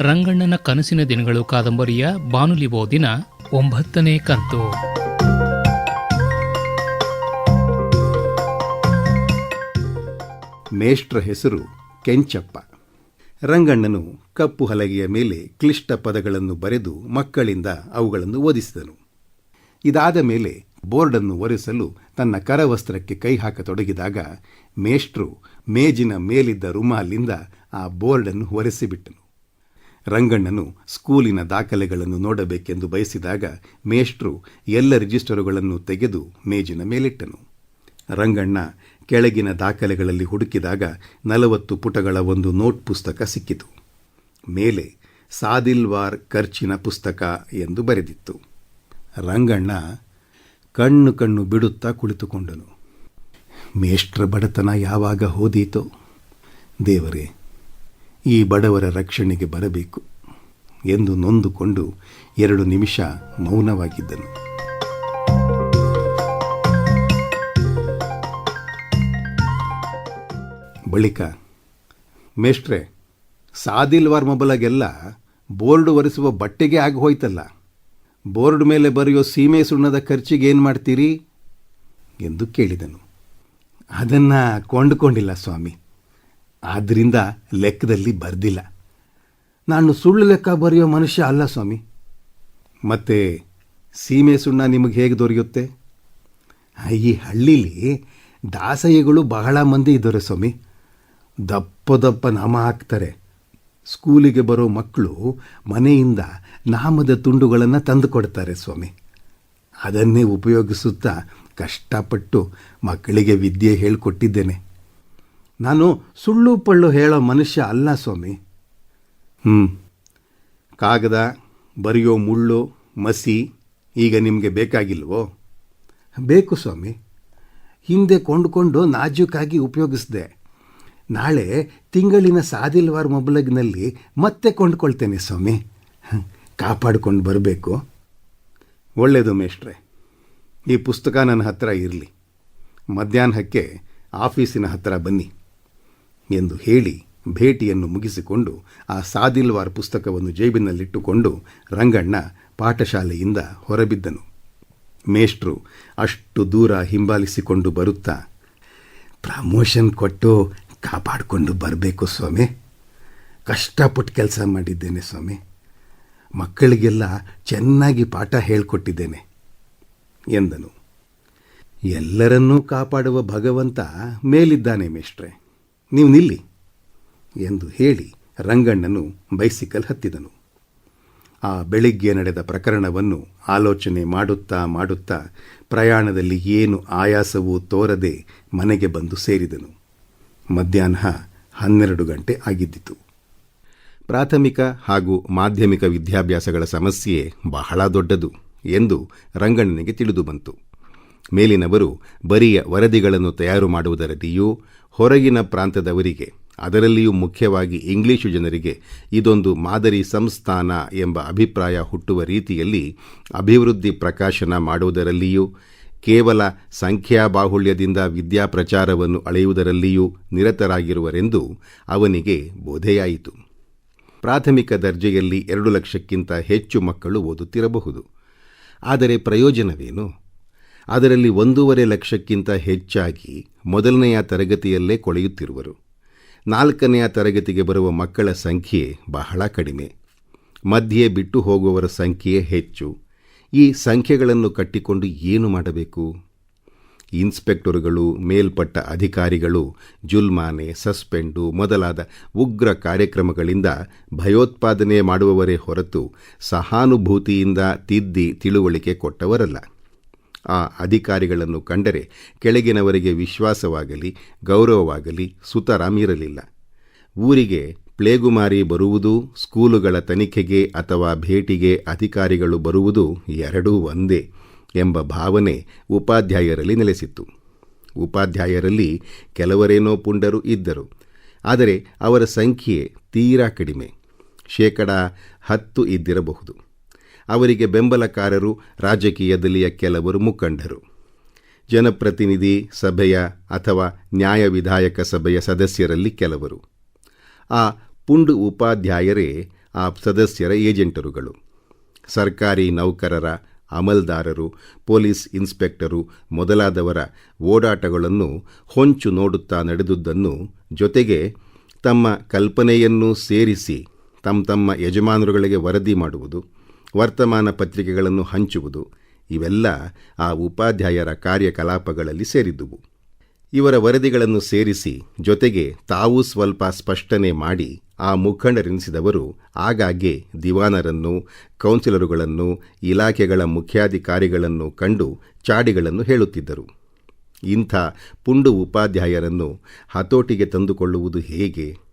ರಂಗಣ್ಣನ ಕನಸಿನ ದಿನಗಳು ಕಾದಂಬರಿಯ ಬಾನುಲಿ ಓದಿನ ಒಂಬತ್ತನೇ ಕಂತು. ಮೇಷ್ಟ್ರ ಹೆಸರು ಕೆಂಚಪ್ಪ. ರಂಗಣ್ಣನು ಕಪ್ಪು ಹಲಗೆಯ ಮೇಲೆ ಕ್ಲಿಷ್ಟ ಪದಗಳನ್ನು ಬರೆದು ಮಕ್ಕಳಿಂದ ಅವುಗಳನ್ನು ಓದಿಸಿದನು. ಇದಾದ ಮೇಲೆ ಬೋರ್ಡನ್ನು ಒರೆಸಲು ತನ್ನ ಕರವಸ್ತ್ರಕ್ಕೆ ಕೈ ಹಾಕತೊಡಗಿದಾಗ ಮೇಷ್ಟ್ರು ಮೇಜಿನ ಮೇಲಿದ್ದ ರುಮಾಲಿಂದ ಆ ಬೋರ್ಡನ್ನು ಒರೆಸಿಬಿಟ್ಟನು. ರಂಗಣ್ಣನು ಸ್ಕೂಲಿನ ದಾಖಲೆಗಳನ್ನು ನೋಡಬೇಕೆಂದು ಬಯಸಿದಾಗ ಮೇಷ್ಟ್ರು ಎಲ್ಲ ರಿಜಿಸ್ಟರುಗಳನ್ನು ತೆಗೆದು ಮೇಜಿನ ಮೇಲಿಟ್ಟನು. ರಂಗಣ್ಣ ಕೆಳಗಿನ ದಾಖಲೆಗಳಲ್ಲಿ ಹುಡುಕಿದಾಗ ನಲವತ್ತು ಪುಟಗಳ ಒಂದು ನೋಟ್ ಪುಸ್ತಕ ಸಿಕ್ಕಿತು. ಮೇಲೆ ಸಾದಿಲ್ವಾರ್ ಖರ್ಚಿನ ಪುಸ್ತಕ ಎಂದು ಬರೆದಿತ್ತು. ರಂಗಣ್ಣ ಕಣ್ಣು ಕಣ್ಣು ಬಿಡುತ್ತಾ ಕುಳಿತುಕೊಂಡನು. ಮೇಷ್ಟ್ರ ಬಡತನ ಯಾವಾಗ ಹೋದೀತೋ? ದೇವರೇ ಈ ಬಡವರ ರಕ್ಷಣೆಗೆ ಬರಬೇಕು ಎಂದು ನೊಂದುಕೊಂಡು ಎರಡು ನಿಮಿಷ ಮೌನವಾಗಿದ್ದನು. ಬಳಿಕ, ಮೇಷ್ಟ್ರೆ, ಸಾದಿಲ್ವಾರ್ ಮೊಬಲಗೆಲ್ಲ ಬೋರ್ಡ್ ಒರೆಸುವ ಬಟ್ಟೆಗೆ ಆಗಿ ಹೋಯ್ತಲ್ಲ. ಬೋರ್ಡ್ ಮೇಲೆ ಬರೆಯೋ ಸೀಮೆ ಸುಣ್ಣದ ಖರ್ಚಿಗೆ ಏನು ಮಾಡ್ತೀರಿ? ಎಂದು ಕೇಳಿದನು. ಅದನ್ನು ಕೊಂಡುಕೊಂಡಿಲ್ಲ ಸ್ವಾಮಿ. ಆದ್ದರಿಂದ ಲೆಕ್ಕದಲ್ಲಿ ಬರ್ದಿಲ್ಲ. ನಾನು ಸುಳ್ಳು ಲೆಕ್ಕ ಬರೆಯೋ ಮನುಷ್ಯ ಅಲ್ಲ ಸ್ವಾಮಿ. ಮತ್ತೆ ಸೀಮೆ ಸುಣ್ಣ ನಿಮಗೆ ಹೇಗೆ ದೊರೆಯುತ್ತೆ? ಈ ಹಳ್ಳೀಲಿ ದಾಸಯ್ಯಗಳು ಬಹಳ ಮಂದಿ ಇದ್ದಾರೆ ಸ್ವಾಮಿ. ದಪ್ಪ ದಪ್ಪ ನಾಮ ಹಾಕ್ತಾರೆ. ಸ್ಕೂಲಿಗೆ ಬರೋ ಮಕ್ಕಳು ಮನೆಯಿಂದ ನಾಮದ ತುಂಡುಗಳನ್ನು ತಂದು ಕೊಡ್ತಾರೆ ಸ್ವಾಮಿ. ಅದನ್ನೇ ಉಪಯೋಗಿಸುತ್ತಾ ಕಷ್ಟಪಟ್ಟು ಮಕ್ಕಳಿಗೆ ವಿದ್ಯೆ ಹೇಳಿಕೊಟ್ಟಿದ್ದೇನೆ. ನಾನು ಸುಳ್ಳು ಪಳ್ಳು ಹೇಳೋ ಮನುಷ್ಯ ಅಲ್ಲ ಸ್ವಾಮಿ. ಹ್ಞೂ ಕಾಗದ, ಬರೆಯೋ ಮುಳ್ಳು, ಮಸಿ ಈಗ ನಿಮಗೆ ಬೇಕಾಗಿಲ್ವೋ? ಬೇಕು ಸ್ವಾಮಿ. ಹಿಂದೆ ಕೊಂಡುಕೊಂಡು ನಾಜೂಕಾಗಿ ಉಪಯೋಗಿಸಿದೆ. ನಾಳೆ ತಿಂಗಳಿನ ಸಾದಿಲ್ವಾರ್ ಮೊಬಲಗ್ನಲ್ಲಿ ಮತ್ತೆ ಕೊಂಡ್ಕೊಳ್ತೇನೆ ಸ್ವಾಮಿ. ಕಾಪಾಡಿಕೊಂಡು ಬರಬೇಕು. ಒಳ್ಳೆಯದು ಮೇಷ್ಟ್ರೆ. ಈ ಪುಸ್ತಕ ನನ್ನ ಹತ್ತಿರ ಇರಲಿ. ಮಧ್ಯಾಹ್ನಕ್ಕೆ ಆಫೀಸಿನ ಹತ್ತಿರ ಬನ್ನಿ. ಎಂದು ಹೇಳಿ ಭೇಟಿಯನ್ನು ಮುಗಿಸಿಕೊಂಡು ಆ ಸಾದಿಲ್ವಾರ್ ಪುಸ್ತಕವನ್ನು ಜೇಬಿನಲ್ಲಿಟ್ಟುಕೊಂಡು ರಂಗಣ್ಣ ಪಾಠಶಾಲೆಯಿಂದ ಹೊರಬಿದ್ದನು. ಮೇಷ್ಟ್ರು ಅಷ್ಟು ದೂರ ಹಿಂಬಾಲಿಸಿಕೊಂಡು ಬರುತ್ತಾ, ಪ್ರಮೋಷನ್ ಕೊಟ್ಟು ಕಾಪಾಡಿಕೊಂಡು ಬರಬೇಕು ಸ್ವಾಮಿ. ಕಷ್ಟಪಟ್ಟು ಕೆಲಸ ಮಾಡಿದ್ದೇನೆ ಸ್ವಾಮಿ. ಮಕ್ಕಳಿಗೆಲ್ಲ ಚೆನ್ನಾಗಿ ಪಾಠ ಹೇಳಿಕೊಟ್ಟಿದ್ದೇನೆ, ಎಂದನು. ಎಲ್ಲರನ್ನೂ ಕಾಪಾಡುವ ಭಗವಂತ ಮೇಲಿದ್ದಾನೆ ಮೇಷ್ಟ್ರೆ. ನೀವು ನಿಲ್ಲಿ ಎಂದು ಹೇಳಿ ರಂಗಣ್ಣನು ಬೈಸಿಕಲ್ ಹತ್ತಿದನು. ಆ ಬೆಳಿಗ್ಗೆ ನಡೆದ ಪ್ರಕರಣವನ್ನು ಆಲೋಚನೆ ಮಾಡುತ್ತಾ ಮಾಡುತ್ತಾ ಪ್ರಯಾಣದಲ್ಲಿ ಏನು ಆಯಾಸವೂ ತೋರದೆ ಮನೆಗೆ ಬಂದು ಸೇರಿದನು. ಮಧ್ಯಾಹ್ನ ಹನ್ನೆರಡು ಗಂಟೆ ಆಗಿದ್ದಿತು. ಪ್ರಾಥಮಿಕ ಹಾಗೂ ಮಾಧ್ಯಮಿಕ ವಿದ್ಯಾಭ್ಯಾಸಗಳ ಸಮಸ್ಯೆ ಬಹಳ ದೊಡ್ಡದು ಎಂದು ರಂಗಣ್ಣನಿಗೆ ತಿಳಿದು ಬಂತು. ಮೇಲಿನವರು ಬರಿಯ ವರದಿಗಳನ್ನು ತಯಾರು ಮಾಡುವುದರಲ್ಲಿಯೂ ಹೊರಗಿನ ಪ್ರಾಂತದವರಿಗೆ, ಅದರಲ್ಲಿಯೂ ಮುಖ್ಯವಾಗಿ ಇಂಗ್ಲಿಶು ಜನರಿಗೆ ಇದೊಂದು ಮಾದರಿ ಸಂಸ್ಥಾನ ಎಂಬ ಅಭಿಪ್ರಾಯ ಹುಟ್ಟುವ ರೀತಿಯಲ್ಲಿ ಅಭಿವೃದ್ಧಿ ಪ್ರಕಾಶನ ಮಾಡುವುದರಲ್ಲಿಯೂ, ಕೇವಲ ಸಂಖ್ಯಾಬಾಹುಳ್ಯದಿಂದ ವಿದ್ಯಾಪ್ರಚಾರವನ್ನು ಅಳೆಯುವುದರಲ್ಲಿಯೂ ನಿರತರಾಗಿರುವರೆಂದು ಅವನಿಗೆ ಬೋಧೆಯಾಯಿತು. ಪ್ರಾಥಮಿಕ ದರ್ಜೆಯಲ್ಲಿ ಎರಡು ಲಕ್ಷಕ್ಕಿಂತ ಹೆಚ್ಚು ಮಕ್ಕಳು ಓದುತ್ತಿರಬಹುದು. ಆದರೆ ಪ್ರಯೋಜನವೇನು? ಅದರಲ್ಲಿ ಒಂದೂವರೆ ಲಕ್ಷಕ್ಕಿಂತ ಹೆಚ್ಚಾಗಿ ಮೊದಲನೆಯ ತರಗತಿಯಲ್ಲೇ ಕೊಳೆಯುತ್ತಿರುವರು. ನಾಲ್ಕನೆಯ ತರಗತಿಗೆ ಬರುವ ಮಕ್ಕಳ ಸಂಖ್ಯೆ ಬಹಳ ಕಡಿಮೆ. ಮಧ್ಯೆ ಬಿಟ್ಟು ಹೋಗುವವರ ಸಂಖ್ಯೆ ಹೆಚ್ಚು. ಈ ಸಂಖ್ಯೆಗಳನ್ನು ಕಟ್ಟಿಕೊಂಡು ಏನು ಮಾಡಬೇಕು? ಇನ್ಸ್ಪೆಕ್ಟರುಗಳು, ಮೇಲ್ಪಟ್ಟ ಅಧಿಕಾರಿಗಳು, ಜುಲ್ಮಾನೆ, ಸಸ್ಪೆಂಡು ಮೊದಲಾದ ಉಗ್ರ ಕಾರ್ಯಕ್ರಮಗಳಿಂದ ಭಯೋತ್ಪಾದನೆ ಮಾಡುವವರೇ ಹೊರತು ಸಹಾನುಭೂತಿಯಿಂದ ತಿದ್ದಿ ತಿಳುವಳಿಕೆ ಕೊಟ್ಟವರಲ್ಲ. ಆ ಅಧಿಕಾರಿಗಳನ್ನು ಕಂಡರೆ ಕೆಳಗಿನವರಿಗೆ ವಿಶ್ವಾಸವಾಗಲಿ, ಗೌರವವಾಗಲಿ ಸುತರಾಮಿರಲಿಲ್ಲ ಊರಿಗೆ ಪ್ಲೇಗುಮಾರಿ ಬರುವುದು, ಸ್ಕೂಲುಗಳ ತನಿಖೆಗೆ ಅಥವಾ ಭೇಟಿಗೆ ಅಧಿಕಾರಿಗಳು ಬರುವುದು ಎರಡೂ ಒಂದೇ ಎಂಬ ಭಾವನೆ ಉಪಾಧ್ಯಾಯರಲ್ಲಿ ನೆಲೆಸಿತ್ತು. ಉಪಾಧ್ಯಾಯರಲ್ಲಿ ಕೆಲವರೇನೋ ಪುಂಡರು ಇದ್ದರು. ಆದರೆ ಅವರ ಸಂಖ್ಯೆ ತೀರಾ ಕಡಿಮೆ. ಶೇಕಡ ಹತ್ತು ಇದ್ದಿರಬಹುದು. ಅವರಿಗೆ ಬೆಂಬಲಕಾರರು, ರಾಜಕೀಯದಲ್ಲಿಯ ಕೆಲವರು ಮುಖಂಡರು. ಜನಪ್ರತಿನಿಧಿ ಸಭೆಯ ಅಥವಾ ನ್ಯಾಯ ವಿಧಾಯಕ ಸಭೆಯ ಸದಸ್ಯರಲ್ಲಿ ಕೆಲವರು. ಆ ಪುಂಡು ಉಪಾಧ್ಯಾಯರೇ ಆ ಸದಸ್ಯರ ಏಜೆಂಟರುಗಳು. ಸರ್ಕಾರಿ ನೌಕರರ, ಅಮಲ್ದಾರರು, ಪೊಲೀಸ್ ಇನ್ಸ್ಪೆಕ್ಟರು ಮೊದಲಾದವರ ಓಡಾಟಗಳನ್ನು ಹೊಂಚು ನೋಡುತ್ತಾ ನಡೆದುದನ್ನು ಜೊತೆಗೆ ತಮ್ಮ ಕಲ್ಪನೆಯನ್ನೂ ಸೇರಿಸಿ ತಮ್ಮ ತಮ್ಮ ಯಜಮಾನರುಗಳಿಗೆ ವರದಿ ಮಾಡುವುದು ವರ್ತಮಾನ ಪತ್ರಿಕೆಗಳನ್ನು ಹಂಚುವುದು, ಇವೆಲ್ಲ ಆ ಉಪಾಧ್ಯಾಯರ ಕಾರ್ಯಕಲಾಪಗಳಲ್ಲಿ ಸೇರಿದ್ದುವು. ಇವರ ವರದಿಗಳನ್ನು ಸೇರಿಸಿ ಜೊತೆಗೆ ತಾವೂ ಸ್ವಲ್ಪ ಸ್ಪಷ್ಟನೆ ಮಾಡಿ ಆ ಮುಖಂಡರೆನಿಸಿದವರು ಆಗಾಗ್ಗೆ ದಿವಾನರನ್ನು, ಕೌನ್ಸಿಲರುಗಳನ್ನು, ಇಲಾಖೆಗಳ ಮುಖ್ಯಾಧಿಕಾರಿಗಳನ್ನು ಕಂಡು ಚಾಡಿಗಳನ್ನು ಹೇಳುತ್ತಿದ್ದರು. ಇಂಥ ಪುಂಡು ಉಪಾಧ್ಯಾಯರನ್ನು ಹತೋಟಿಗೆ ತಂದುಕೊಳ್ಳುವುದು ಹೇಗೆ?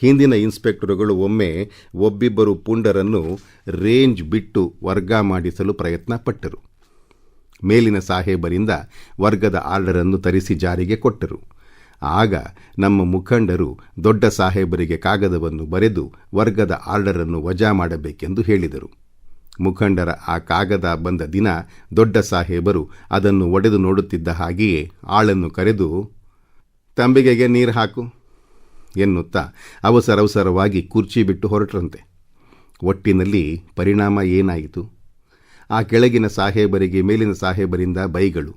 ಹಿಂದಿನ ಇನ್ಸ್ಪೆಕ್ಟರುಗಳು ಒಮ್ಮೆ ಒಬ್ಬಿಬ್ಬರು ಪುಂಡರನ್ನು ರೇಂಜ್ ಬಿಟ್ಟು ವರ್ಗ ಮಾಡಿಸಲು ಪ್ರಯತ್ನ ಪಟ್ಟರು ಮೇಲಿನ ಸಾಹೇಬರಿಂದ ವರ್ಗದ ಆರ್ಡರನ್ನು ತರಿಸಿ ಜಾರಿಗೆ ಕೊಟ್ಟರು. ಆಗ ನಮ್ಮ ಮುಖಂಡರು ದೊಡ್ಡ ಸಾಹೇಬರಿಗೆ ಕಾಗದವನ್ನು ಬರೆದು ವರ್ಗದ ಆರ್ಡರನ್ನು ವಜಾ ಮಾಡಬೇಕೆಂದು ಹೇಳಿದರು. ಮುಖಂಡರ ಆ ಕಾಗದ ಬಂದ ದಿನ ದೊಡ್ಡ ಸಾಹೇಬರು ಅದನ್ನು ಒಡೆದು ನೋಡುತ್ತಿದ್ದ ಹಾಗೆಯೇ ಆಳನ್ನು ಕರೆದು, ತಂಬಿಗೆಗೆ ನೀರು ಹಾಕು. ಎನ್ನುತ್ತಾ ಅವಸರವಸರವಾಗಿ ಕುರ್ಚಿ ಬಿಟ್ಟು ಹೊರಟ್ರಂತೆ. ಒಟ್ಟಿನಲ್ಲಿ ಪರಿಣಾಮ ಏನಾಯಿತು? ಆ ಕೆಳಗಿನ ಸಾಹೇಬರಿಗೆ ಮೇಲಿನ ಸಾಹೇಬರಿಂದ ಬೈಗಳು,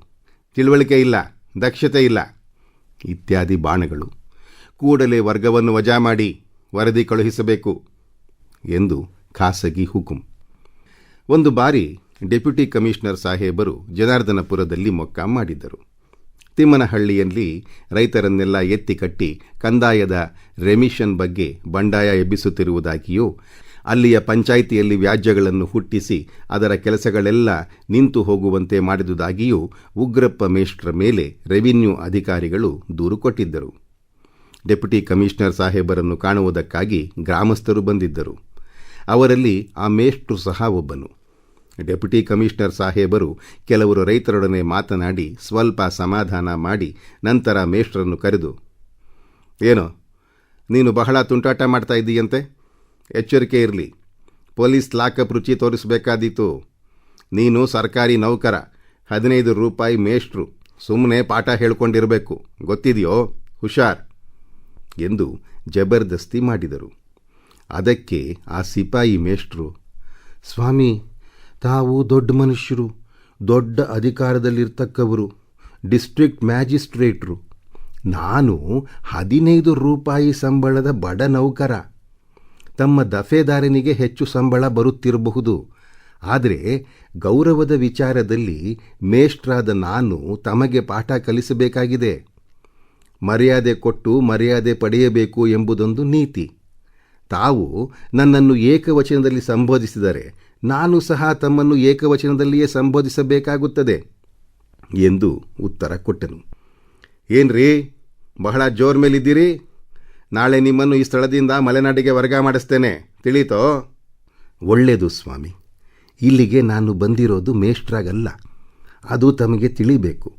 ತಿಳುವಳಿಕೆ ಇಲ್ಲ, ದಕ್ಷತೆ ಇಲ್ಲ ಇತ್ಯಾದಿ ಬಾಣಗಳು. ಕೂಡಲೇ ವರ್ಗವನ್ನು ವಜಾ ಮಾಡಿ ವರದಿ ಕಳುಹಿಸಬೇಕು ಎಂದು ಖಾಸಗಿ ಹುಕುಂ. ಒಂದು ಬಾರಿ ಡೆಪ್ಯೂಟಿ ಕಮಿಷನರ್ ಸಾಹೇಬರು ಜನಾರ್ದನಪುರದಲ್ಲಿ ಮೊಕ್ಕಾಂ ಮಾಡಿದ್ದರು. ತಿಮ್ಮನಹಳ್ಳಿಯಲ್ಲಿ ರೈತರನ್ನೆಲ್ಲ ಎತ್ತಿ ಕಟ್ಟಿ ಕಂದಾಯದ ರೆಮಿಷನ್ ಬಗ್ಗೆ ಬಂಡಾಯ ಎಬ್ಬಿಸುತ್ತಿರುವುದಾಗಿಯೂ, ಅಲ್ಲಿಯ ಪಂಚಾಯಿತಿಯಲ್ಲಿ ವ್ಯಾಜ್ಯಗಳನ್ನು ಹುಟ್ಟಿಸಿ ಅದರ ಕೆಲಸಗಳೆಲ್ಲ ನಿಂತು ಹೋಗುವಂತೆ ಮಾಡಿದುದಾಗಿಯೂ ಉಗ್ರಪ್ಪ ಮೇಷ್ಟ್ರ ಮೇಲೆ ರೆವಿನ್ಯೂ ಅಧಿಕಾರಿಗಳು ದೂರು ಕೊಟ್ಟಿದ್ದರು. ಡೆಪ್ಯುಟಿ ಕಮಿಷನರ್ ಸಾಹೇಬರನ್ನು ಕಾಣುವುದಕ್ಕಾಗಿ ಗ್ರಾಮಸ್ಥರು ಬಂದಿದ್ದರು. ಅವರಲ್ಲಿ ಆ ಮೇಷ್ಟ್ರು ಸಹ ಒಬ್ಬನು. ಡೆಪ್ಯೂಟಿ ಕಮಿಷನರ್ ಸಾಹೇಬರು ಕೆಲವರು ರೈತರೊಡನೆ ಮಾತನಾಡಿ ಸ್ವಲ್ಪ ಸಮಾಧಾನ ಮಾಡಿ ನಂತರ ಮೇಷ್ಟ್ರನ್ನು ಕರೆದು, ಏನೋ, ನೀನು ಬಹಳ ತುಂಟಾಟ ಮಾಡ್ತಾ ಇದ್ದೀಯಂತೆ ಎಚ್ಚರಿಕೆ ಇರಲಿ. ಪೊಲೀಸ್ ಲಾಕಪ್ ರುಚಿ ತೋರಿಸಬೇಕಾದೀತು. ನೀನು ಸರ್ಕಾರಿ ನೌಕರ, ಹದಿನೈದು ರೂಪಾಯಿ ಮೇಷ್ಟ್ರು ಸುಮ್ಮನೆ ಪಾಠ ಹೇಳ್ಕೊಂಡಿರಬೇಕು. ಗೊತ್ತಿದೆಯೋ? ಹುಷಾರ್. ಎಂದು ಜಬರ್ದಸ್ತಿ ಮಾಡಿದರು. ಅದಕ್ಕೆ ಆ ಸಿಪಾಯಿ ಮೇಷ್ಟ್ರು, ಸ್ವಾಮಿ ತಾವು ದೊಡ್ಡ ಮನುಷ್ಯರು, ದೊಡ್ಡ ಅಧಿಕಾರದಲ್ಲಿರ್ತಕ್ಕವರು, ಡಿಸ್ಟ್ರಿಕ್ಟ್ ಮ್ಯಾಜಿಸ್ಟ್ರೇಟ್ರು. ನಾನು ಹದಿನೈದು ರೂಪಾಯಿ ಸಂಬಳದ ಬಡ ನೌಕರ. ತಮ್ಮ ದಫೇದಾರನಿಗೆ ಹೆಚ್ಚು ಸಂಬಳ ಬರುತ್ತಿರಬಹುದು. ಆದರೆ ಗೌರವದ ವಿಚಾರದಲ್ಲಿ ಮೇಷ್ಟ್ರಾದ ನಾನು ತಮಗೆ ಪಾಠ ಕಲಿಸಬೇಕಾಗಿದೆ. ಮರ್ಯಾದೆ ಕೊಟ್ಟು ಮರ್ಯಾದೆ ಪಡೆಯಬೇಕು ಎಂಬುದೊಂದು ನೀತಿ. ತಾವು ನನ್ನನ್ನು ಏಕವಚನದಲ್ಲಿ ಸಂಬೋಧಿಸಿದರೆ ನಾನು ಸಹ ತಮ್ಮನ್ನು ಏಕವಚನದಲ್ಲಿಯೇ ಸಂಬೋಧಿಸಬೇಕಾಗುತ್ತದೆ ಎಂದು ಉತ್ತರ ಕೊಟ್ಟನು. ಏನ್ರೀ ಬಹಳ ಜೋರ್ ಮೇಲಿದ್ದೀರಿ? ನಾಳೆ ನಿಮ್ಮನ್ನು ಈ ಸ್ಥಳದಿಂದ ಮಲೆನಾಡಿಗೆ ವರ್ಗ ಮಾಡಿಸ್ತೇನೆ. ತಿಳೀತೋ? ಒಳ್ಳೆಯದು ಸ್ವಾಮಿ. ಇಲ್ಲಿಗೆ ನಾನು ಬಂದಿರೋದು ಮೇಷ್ಟ್ರಾಗಲ್ಲ. ಅದು ತಮಗೆ ತಿಳಿಬೇಕು.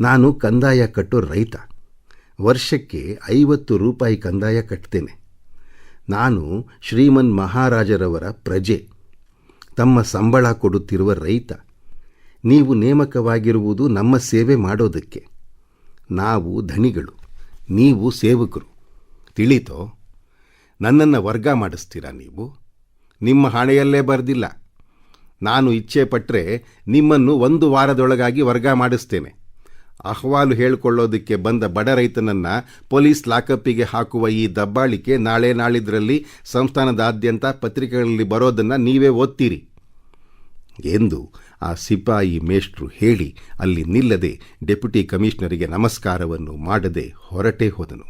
ನಾನು ಕಂದಾಯ ಕಟ್ಟೋ ರೈತ. ವರ್ಷಕ್ಕೆ ಐವತ್ತು ರೂಪಾಯಿ ಕಂದಾಯ ಕಟ್ತೇನೆ. ನಾನು ಶ್ರೀಮನ್ ಮಹಾರಾಜರವರ ಪ್ರಜೆ. ತಮ್ಮ ಸಂಬಳ ಕೊಡುತ್ತಿರುವ ರೈತ. ನೀವು ನೇಮಕವಾಗಿರುವುದು ನಮ್ಮ ಸೇವೆ ಮಾಡೋದಕ್ಕೆ. ನಾವು ಧನಿಗಳು. ನೀವು ಸೇವಕರು. ತಿಳಿತೋ? ನನ್ನನ್ನು ವರ್ಗ ಮಾಡಿಸ್ತೀರಾ ನೀವು? ನಿಮ್ಮ ಹಣೆಯಲ್ಲೇ ಬರೆದಿಲ್ಲ. ನಾನು ಇಚ್ಛೆ ಪಟ್ಟರೆ ನಿಮ್ಮನ್ನು ಒಂದು ವಾರದೊಳಗಾಗಿ ವರ್ಗ ಮಾಡಿಸ್ತೇನೆ. ಅಹವಾಲು ಹೇಳಿಕೊಳ್ಳೋದಕ್ಕೆ ಬಂದ ಬಡ ರೈತನನ್ನು ಪೊಲೀಸ್ ಲಾಕಪ್ಪಿಗೆ ಹಾಕುವ ಈ ದಬ್ಬಾಳಿಕೆ ನಾಳೆ ನಾಳಿದ್ರಲ್ಲಿ ಸಂಸ್ಥಾನದಾದ್ಯಂತ ಪತ್ರಿಕೆಗಳಲ್ಲಿ ಬರೋದನ್ನು ನೀವೇ ಓದ್ತೀರಿ ಎಂದು ಆ ಸಿಪಾಯಿ ಮೇಷ್ಟ್ರು ಹೇಳಿ ಅಲ್ಲಿ ನಿಲ್ಲದೆ ಡೆಪ್ಯುಟಿ ಕಮಿಷನರಿಗೆ ನಮಸ್ಕಾರವನ್ನು ಮಾಡದೆ ಹೊರಟೇ ಹೋದನು.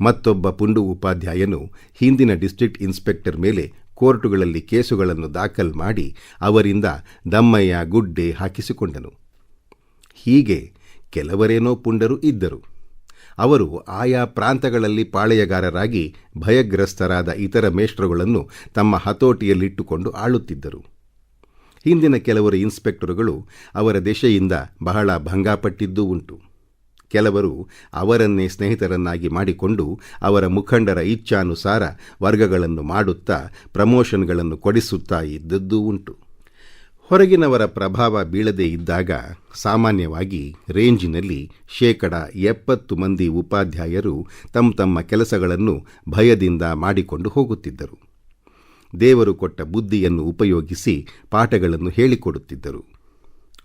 ಮತ್ತೊಬ್ಬ ಪುಂಡು ಉಪಾಧ್ಯಾಯನು ಹಿಂದಿನ ಡಿಸ್ಟ್ರಿಕ್ಟ್ ಇನ್ಸ್ಪೆಕ್ಟರ್ ಮೇಲೆ ಕೋರ್ಟುಗಳಲ್ಲಿ ಕೇಸುಗಳನ್ನು ದಾಖಲ್ ಮಾಡಿ ಅವರಿಂದ ದಮ್ಮಯ್ಯ ಗುಡ್ಡೆ ಹಾಕಿಸಿಕೊಂಡನು. ಹೀಗೆ ಕೆಲವರೇನೋ ಪುಂಡರು ಇದ್ದರು. ಅವರು ಆಯಾ ಪ್ರಾಂತಗಳಲ್ಲಿ ಪಾಳೆಯಗಾರರಾಗಿ ಭಯಗ್ರಸ್ತರಾದ ಇತರ ಮೇಷ್ಟ್ರುಗಳನ್ನು ತಮ್ಮ ಹತೋಟಿಯಲ್ಲಿಟ್ಟುಕೊಂಡು ಆಳುತ್ತಿದ್ದರು. ಹಿಂದಿನ ಕೆಲವರು ಇನ್ಸ್ಪೆಕ್ಟರುಗಳು ಅವರ ದೆಶೆಯಿಂದ ಬಹಳ ಭಂಗಪಟ್ಟಿದ್ದೂ ಉಂಟು. ಕೆಲವರು ಅವರನ್ನೇ ಸ್ನೇಹಿತರನ್ನಾಗಿ ಮಾಡಿಕೊಂಡು ಅವರ ಮುಖಂಡರ ಇಚ್ಛಾನುಸಾರ ವರ್ಗಗಳನ್ನು ಮಾಡುತ್ತಾ ಪ್ರಮೋಷನ್ಗಳನ್ನು ಕೊಡಿಸುತ್ತಾ ಇದ್ದದ್ದೂ ಉಂಟು. ಹೊರಗಿನವರ ಪ್ರಭಾವ ಬೀಳದೇ ಇದ್ದಾಗ ಸಾಮಾನ್ಯವಾಗಿ ರೇಂಜಿನಲ್ಲಿ ಶೇಕಡ ಎಪ್ಪತ್ತು ಮಂದಿ ಉಪಾಧ್ಯಾಯರು ತಮ್ಮ ತಮ್ಮ ಕೆಲಸಗಳನ್ನು ಭಯದಿಂದ ಮಾಡಿಕೊಂಡು ಹೋಗುತ್ತಿದ್ದರು. ದೇವರು ಕೊಟ್ಟ ಬುದ್ಧಿಯನ್ನು ಉಪಯೋಗಿಸಿ ಪಾಠಗಳನ್ನು ಹೇಳಿಕೊಡುತ್ತಿದ್ದರು.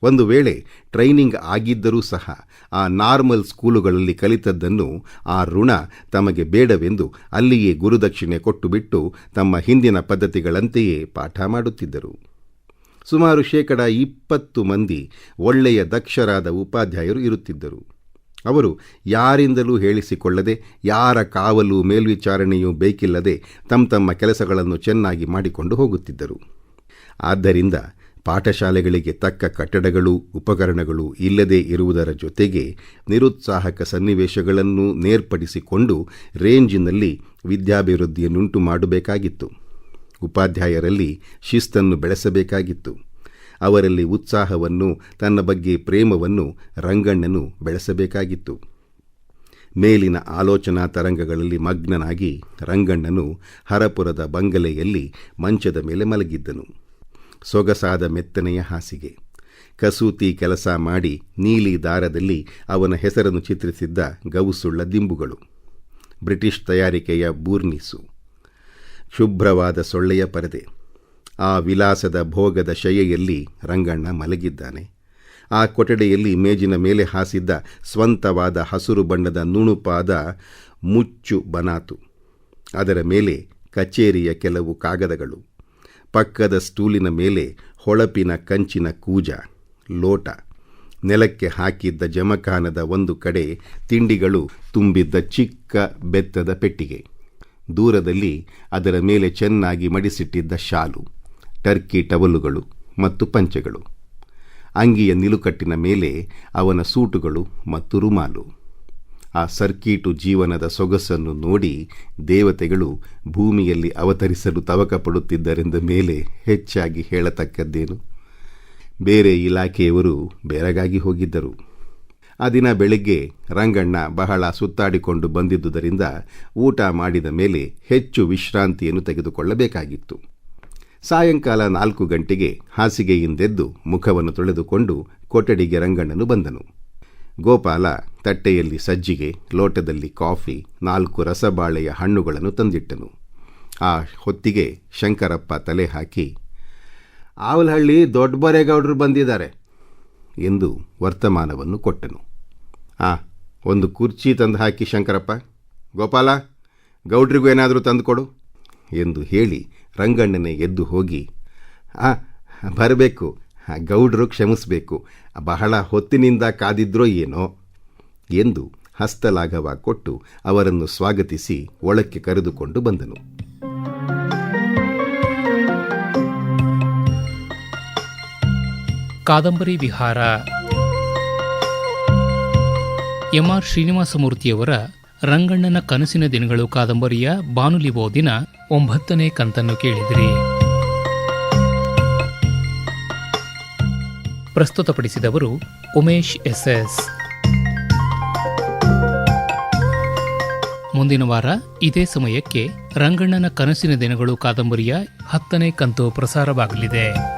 ಒಂದು ವೇಳೆ ಟ್ರೈನಿಂಗ್ ಆಗಿದ್ದರೂ ಸಹ ಆ ನಾರ್ಮಲ್ ಸ್ಕೂಲುಗಳಲ್ಲಿ ಕಲಿತದ್ದನ್ನು ಆ ಋಣ ತಮಗೆ ಬೇಡವೆಂದು ಅಲ್ಲಿಯೇ ಗುರುದಕ್ಷಿಣೆ ಕೊಟ್ಟುಬಿಟ್ಟು ತಮ್ಮ ಹಿಂದಿನ ಪದ್ಧತಿಗಳಂತೆಯೇ ಪಾಠ ಮಾಡುತ್ತಿದ್ದರು. ಸುಮಾರು ಶೇಕಡ ಇಪ್ಪತ್ತು ಮಂದಿ ಒಳ್ಳೆಯ ದಕ್ಷರಾದ ಉಪಾಧ್ಯಾಯರು ಇರುತ್ತಿದ್ದರು. ಅವರು ಯಾರಿಂದಲೂ ಹೇಳಿಸಿಕೊಳ್ಳದೆ, ಯಾರ ಕಾವಲು ಮೇಲ್ವಿಚಾರಣೆಯೂ ಬೇಕಿಲ್ಲದೆ ತಮ್ಮ ತಮ್ಮ ಕೆಲಸಗಳನ್ನು ಚೆನ್ನಾಗಿ ಮಾಡಿಕೊಂಡು ಹೋಗುತ್ತಿದ್ದರು. ಆದ್ದರಿಂದ ಪಾಠಶಾಲೆಗಳಿಗೆ ತಕ್ಕ ಕಟ್ಟಡಗಳು, ಉಪಕರಣಗಳು ಇಲ್ಲದೇ ಇರುವುದರ ಜೊತೆಗೆ ನಿರುತ್ಸಾಹಕ ಸನ್ನಿವೇಶಗಳನ್ನು ನೇರ್ಪಡಿಸಿಕೊಂಡು ರೇಂಜಿನಲ್ಲಿ ವಿದ್ಯಾಭಿವೃದ್ಧಿಯನ್ನುಂಟು ಮಾಡಬೇಕಾಗಿತ್ತು. ಉಪಾಧ್ಯಾಯರಲ್ಲಿ ಶಿಸ್ತನ್ನು ಬೆಳೆಸಬೇಕಾಗಿತ್ತು. ಅವರಲ್ಲಿ ಉತ್ಸಾಹವನ್ನು, ತನ್ನ ಬಗ್ಗೆ ಪ್ರೇಮವನ್ನು ರಂಗಣ್ಣನು ಬೆಳೆಸಬೇಕಾಗಿತ್ತು. ಮೇಲಿನ ಆಲೋಚನಾ ತರಂಗಗಳಲ್ಲಿ ಮಗ್ನನಾಗಿ ರಂಗಣ್ಣನು ಹರಪುರದ ಬಂಗಲೆಯಲ್ಲಿ ಮಂಚದ ಮೇಲೆ ಮಲಗಿದ್ದನು. ಸೊಗಸಾದ ಮೆತ್ತನೆಯ ಹಾಸಿಗೆ. ಕಸೂತಿ ಕೆಲಸ ಮಾಡಿ ನೀಲಿ ದಾರದಲ್ಲಿ ಅವನ ಹೆಸರನ್ನು ಚಿತ್ರಿಸಿದ್ದ ಗವುಸುಳ್ಳ ದಿಂಬುಗಳು. ಬ್ರಿಟಿಷ್ ತಯಾರಿಕೆಯ ಬೂರ್ನಿಸು. ಶುಭ್ರವಾದ ಸೊಳ್ಳೆಯ ಪರದೆ. ಆ ವಿಲಾಸದ ಭೋಗದ ಶಯೆಯಲ್ಲಿ ರಂಗಣ್ಣ ಮಲಗಿದ್ದಾನೆ. ಆ ಕೊಠಡಿಯಲ್ಲಿ ಮೇಜಿನ ಮೇಲೆ ಹಾಸಿದ್ದ ಸ್ವಂತವಾದ ಹಸುರು ಬಣ್ಣದ ನುಣುಪಾದ ಮುಚ್ಚು ಬನಾತು. ಅದರ ಮೇಲೆ ಕಚೇರಿಯ ಕೆಲವು ಕಾಗದಗಳು. ಪಕ್ಕದ ಸ್ಟೂಲಿನ ಮೇಲೆ ಹೊಳಪಿನ ಕಂಚಿನ ಕೂಜ, ಲೋಟ. ನೆಲಕ್ಕೆ ಹಾಕಿದ್ದ ಜಮಖಾನದ ಒಂದು ಕಡೆ ತಿಂಡಿಗಳು ತುಂಬಿದ್ದ ಚಿಕ್ಕ ಬೆತ್ತದ ಪೆಟ್ಟಿಗೆ. ದೂರದಲ್ಲಿ ಅದರ ಮೇಲೆ ಚೆನ್ನಾಗಿ ಮಡಿಸಿಟ್ಟಿದ್ದ ಶಾಲು, ಟರ್ಕಿ ಟವಲುಗಳು ಮತ್ತು ಪಂಚೆಗಳು. ಅಂಗಿಯ ನಿಲುಕಟ್ಟಿನ ಮೇಲೆ ಅವನ ಸೂಟುಗಳು ಮತ್ತು ರುಮಾಲು. ಆ ಸರ್ಕೀಟು ಜೀವನದ ಸೊಗಸನ್ನು ನೋಡಿ ದೇವತೆಗಳು ಭೂಮಿಯಲ್ಲಿ ಅವತರಿಸಲು ತವಕ ಪಡುತ್ತಿದ್ದರೆಂದ ಮೇಲೆ ಹೆಚ್ಚಾಗಿ ಹೇಳತಕ್ಕದ್ದೇನು? ಬೇರೆ ಇಲಾಖೆಯವರು ಬೆರಗಾಗಿ ಹೋಗಿದ್ದರು. ಆ ದಿನ ಬೆಳಗ್ಗೆ ರಂಗಣ್ಣ ಬಹಳ ಸುತ್ತಾಡಿಕೊಂಡು ಬಂದಿದ್ದುದರಿಂದ ಊಟ ಮಾಡಿದ ಮೇಲೆ ಹೆಚ್ಚು ವಿಶ್ರಾಂತಿಯನ್ನು ತೆಗೆದುಕೊಳ್ಳಬೇಕಾಗಿತ್ತು. ಸಾಯಂಕಾಲ ನಾಲ್ಕು ಗಂಟೆಗೆ ಹಾಸಿಗೆಯಿಂದೆದ್ದು ಮುಖವನ್ನು ತೊಳೆದುಕೊಂಡು ಕೊಠಡಿಗೆ ರಂಗಣ್ಣನು ಬಂದನು. ಗೋಪಾಲ ತಟ್ಟೆಯಲ್ಲಿ ಸಜ್ಜಿಗೆ, ಲೋಟದಲ್ಲಿ ಕಾಫಿ, ನಾಲ್ಕು ರಸಬಾಳೆಯ ಹಣ್ಣುಗಳನ್ನು ತಂದಿಟ್ಟನು. ಆ ಹೊತ್ತಿಗೆ ಶಂಕರಪ್ಪ ತಲೆ ಹಾಕಿ, ಆವಲಹಳ್ಳಿ ದೊಡ್ಡಬರೇಗೌಡರು ಬಂದಿದ್ದಾರೆ ಎಂದು ವರ್ತಮಾನವನ್ನು ಕೊಟ್ಟನು. ಆ ಒಂದು ಕುರ್ಚಿ ತಂದು ಹಾಕಿ ಶಂಕರಪ್ಪ. ಗೋಪಾಲ, ಗೌಡ್ರಿಗೂ ಏನಾದರೂ ತಂದುಕೊಡು ಎಂದು ಹೇಳಿ ರಂಗಣ್ಣನೇ ಎದ್ದು ಹೋಗಿ, ಆ, ಬರಬೇಕು. ಗೌಡ್ರು ಕ್ಷಮಿಸಬೇಕು. ಬಹಳ ಹೊತ್ತಿನಿಂದ ಕಾದಿದ್ರೋ ಏನೋ ಎಂದು ಹಸ್ತಲಾಘವ ಕೊಟ್ಟು ಅವರನ್ನು ಸ್ವಾಗತಿಸಿ ಒಳಕ್ಕೆ ಕರೆದುಕೊಂಡು ಬಂದನು. ಕಾದಂಬರಿ ವಿಹಾರ ಎಂಆರ್ ಶ್ರೀನಿವಾಸಮೂರ್ತಿಯವರ ರಂಗಣ್ಣನ ಕನಸಿನ ದಿನಗಳು ಕಾದಂಬರಿಯ ಬಾನುಲಿ ಓದಿನ ಒಂಬತ್ತನೇ ಕಂತನ್ನು ಕೇಳಿದಿರಿ. ಪ್ರಸ್ತುತಪಡಿಸಿದವರು ಉಮೇಶ್ ಎಸ್ಎಸ್. ಮುಂದಿನ ವಾರ ಇದೇ ಸಮಯಕ್ಕೆ ರಂಗಣ್ಣನ ಕನಸಿನ ದಿನಗಳು ಕಾದಂಬರಿಯ ಹತ್ತನೇ ಕಂತು ಪ್ರಸಾರವಾಗಲಿದೆ.